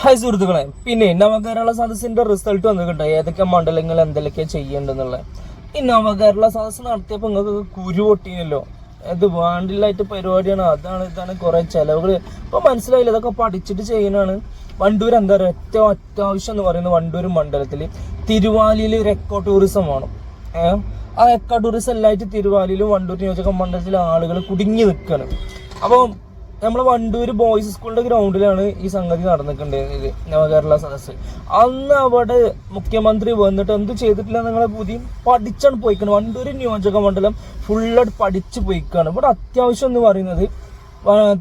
Hi സുഹൃത്തുക്കളെ. പിന്നെ നവകേരള സദസ്സിന്റെ റിസൾട്ട് വന്നിട്ടുണ്ട്. ഏതൊക്കെ മണ്ഡലങ്ങൾ എന്തൊക്കെ ചെയ്യേണ്ടെന്നുള്ളത് ഈ നവകേരള സദസ്സ് നടത്തിയപ്പോൾ നിങ്ങൾക്ക് കുരു പൊട്ടിയല്ലോ. ഇത് വാണ്ടില്ലായിട്ട് പരിപാടിയാണ്. അതാണ് ഇതാണ് കുറേ ചെലവുകൾ ഇപ്പൊ മനസ്സിലായില്ല? ഇതൊക്കെ പഠിച്ചിട്ട് ചെയ്യുന്നതാണ്. വണ്ടൂർ എന്താ പറയുക ഏറ്റവും അത്യാവശ്യം എന്ന് പറയുന്നത് വണ്ടൂർ മണ്ഡലത്തിൽ തിരുവാലിയിൽ ഒരു എക്കോ ടൂറിസം വേണം ഏഹ് ആ എക്കോ ടൂറിസം എല്ലായിട്ട് തിരുവാലിയിലും വണ്ടൂർ നിയോജക മണ്ഡലത്തിലെ ആളുകൾ കുടുങ്ങി നിൽക്കണം അപ്പോൾ നമ്മളെ വണ്ടൂര് ബോയ്സ് സ്കൂളിന്റെ ഗ്രൗണ്ടിലാണ് ഈ സംഗതി നടന്നിട്ടുണ്ടായിരുന്നത് നവകേരള സദസ് അന്ന് അവിടെ മുഖ്യമന്ത്രി വന്നിട്ട് എന്ത് ചെയ്തിട്ടില്ല നിങ്ങളെ പുതിയ പഠിച്ചാണ് പോയിക്കണം. വണ്ടൂര് നിയോജക മണ്ഡലം ഫുള്ളായിട്ട് പഠിച്ച് പോയിക്കാണ്. ഇവിടെ അത്യാവശ്യം എന്ന് പറയുന്നത്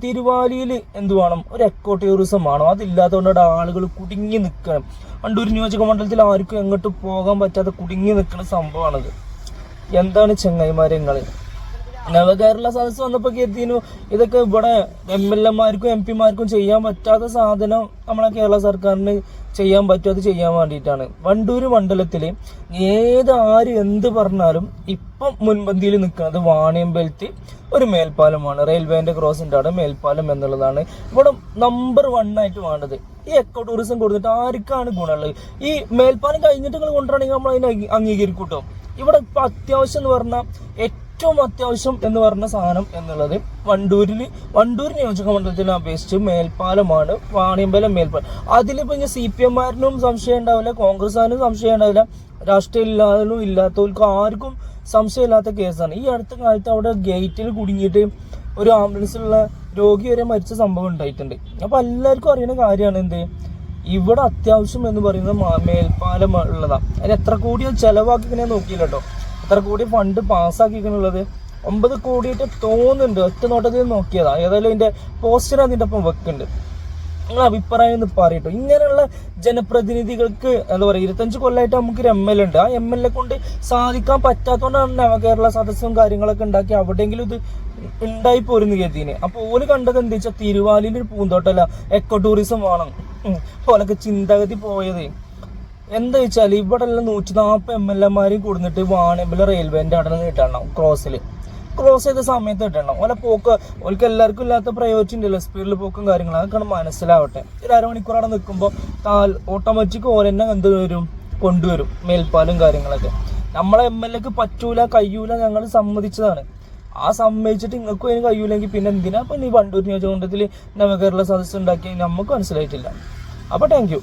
തിരുവാലിയിൽ എന്ത് വേണം? ഒരു എക്കോ ടൂറിസം വേണം. അതില്ലാത്തതുകൊണ്ട് ആളുകൾ കുടുങ്ങി നിൽക്കണം വണ്ടൂർ നിയോജക മണ്ഡലത്തിൽ ആർക്കും എങ്ങോട്ട് പോകാൻ പറ്റാതെ കുടുങ്ങി നിൽക്കുന്ന സംഭവമാണത്. എന്താണ് ചെങ്ങൈമാരെ നിങ്ങൾ? നവകേരള സദസ് വന്നപ്പോ കരുതിനു ഇതൊക്കെ ഇവിടെ എം എൽ എമാർക്കും എം പിമാർക്കും ചെയ്യാൻ പറ്റാത്ത സാധനം നമ്മളെ കേരള സർക്കാരിന് ചെയ്യാൻ പറ്റും അത് ചെയ്യാൻ വേണ്ടിയിട്ടാണ്. വണ്ടൂര് മണ്ഡലത്തിൽ ഏത് ആര് എന്ത് പറഞ്ഞാലും ഇപ്പം മുൻപന്തിയിൽ നിൽക്കുന്നത് വാണിയമ്പലത്തി ഒരു മേൽപ്പാലമാണ്. റെയിൽവേന്റെ ക്രോസിന്റെ അവിടെ മേൽപ്പാലം എന്നുള്ളതാണ്. ഇവിടെ നമ്പർ വൺ ആയിട്ട് വേണ്ടത്. ഈ എക്കോ ടൂറിസം കൊടുത്തിട്ട് ആർക്കാണ് ഗുണമുള്ളത്? ഈ മേൽപ്പാലം കഴിഞ്ഞിട്ട് നിങ്ങൾ കൊണ്ടുവരണമെങ്കിൽ നമ്മൾ അതിനെ അംഗീകരിക്കൂട്ടോ? കേട്ടോ ഇവിടെ ഇപ്പൊ അത്യാവശ്യം എന്ന് പറഞ്ഞാൽ ഏറ്റവും അത്യാവശ്യം എന്ന് പറഞ്ഞ സാധനം എന്നുള്ളത് വണ്ടൂരിൽ വണ്ടൂർ നിയോജക മണ്ഡലത്തിനെ അപേക്ഷിച്ച് മേൽപ്പാലമാണ് വാണിയമ്പലം മേൽപ്പാലം. അതിലിപ്പോൾ ഇനി സി പി എമ്മാരനും സംശയം ഉണ്ടാവില്ല കോൺഗ്രസ്സുകാരനും സംശയം ഉണ്ടാവില്ല. രാഷ്ട്രീയം ഇല്ലാതനും ഇല്ലാത്തവർക്ക് ആർക്കും സംശയമില്ലാത്ത കേസാണ്. ഈ അടുത്ത കാലത്ത് അവിടെ ഗേറ്റിൽ കുടുങ്ങിയിട്ട് ഒരു ആംബുലൻസിലുള്ള രോഗി വരെ മരിച്ച സംഭവം ഉണ്ടായിട്ടുണ്ട്. അപ്പോൾ എല്ലാവർക്കും അറിയുന്ന കാര്യമാണ് എന്ത്? ഇവിടെ അത്യാവശ്യം എന്ന് പറയുന്നത് മേൽപ്പാലം ഉള്ളതാണ് അതിന് എത്ര കൂടിയോ ചിലവാക്കി ഇങ്ങനെ നോക്കിയില്ല കേട്ടോ. എത്ര കോടി ഫണ്ട് പാസ്സാക്കിയിരിക്കുന്നുള്ളത്? ഒമ്പത് കോടിയായിട്ട് തോന്നുന്നുണ്ട്. ഒറ്റ നോട്ടത്തിൽ നോക്കിയതാണ് ഏതായാലും അതിന്റെ പോസ്റ്റർ അതിന്റെ ഒപ്പം വെക്കുന്നുണ്ട്. നിങ്ങൾ അഭിപ്രായം ഒന്ന് പറയട്ടോ. ഇങ്ങനെയുള്ള ജനപ്രതിനിധികൾക്ക് എന്താ പറയുക ഇരുപത്തഞ്ച് കൊല്ലമായിട്ട് നമുക്ക് ഒരു എം എൽ ഉണ്ട്. ആ എം എൽ എ കൊണ്ട് സാധിക്കാൻ പറ്റാത്തതുകൊണ്ടാണ് നവകേരള സദസ്സും കാര്യങ്ങളൊക്കെ ഉണ്ടാക്കി അവിടെയെങ്കിലും ഇത് ഉണ്ടായി പോരുന്നു കരുതിന് അപ്പൊ ഓൽ കണ്ടത് എന്താ വെച്ചാൽ തിരുവാലിയിൽ ഒരു പൂന്തോട്ടമല്ല എക്കോ ടൂറിസം വേണം. ഓലൊക്കെ ചിന്താഗതി പോയത്. എന്താ വെച്ചാൽ ഇവിടെ എല്ലാം നൂറ്റി നാൽപ്പത് എം എൽ എമാരും കൊടുത്തിട്ട് വാണിയമ്പല റെയിൽവേന്റെ അവിടെ നിന്ന് കിട്ടണം ക്രോസിൽ ക്രോസ് ചെയ്ത സമയത്ത് കിട്ടണം ഓല പോക്ക് ഓൽക്ക് എല്ലാവർക്കും ഇല്ലാത്ത പ്രയോജനം ഉണ്ടല്ലോ സ്പീഡിൽ പോക്കും കാര്യങ്ങളും അതൊക്കെ മനസ്സിലാവട്ടെ. ഒരു അരമണിക്കൂർ അവിടെ നിൽക്കുമ്പോൾ താൽ ഓട്ടോമാറ്റിക് ഓല തന്നെ എന്ത് വരും? കൊണ്ടുവരും മേൽപ്പാലും കാര്യങ്ങളൊക്കെ. നമ്മളെ എം എൽ എക്ക് പറ്റൂല കയ്യൂല ഞങ്ങൾ സമ്മതിച്ചതാണ്. ആ സമ്മതിച്ചിട്ട് നിങ്ങൾക്കും അതിന് കഴിയൂലെങ്കിൽ പിന്നെ എന്തിനാ പിന്നെ ഈ വണ്ടൂർ നിയോജകമണ്ഡലത്തിൽ നവകേരള സദസ്സ് ഉണ്ടാക്കി നമുക്ക് മനസ്സിലായിട്ടില്ല. അപ്പോൾ താങ്ക്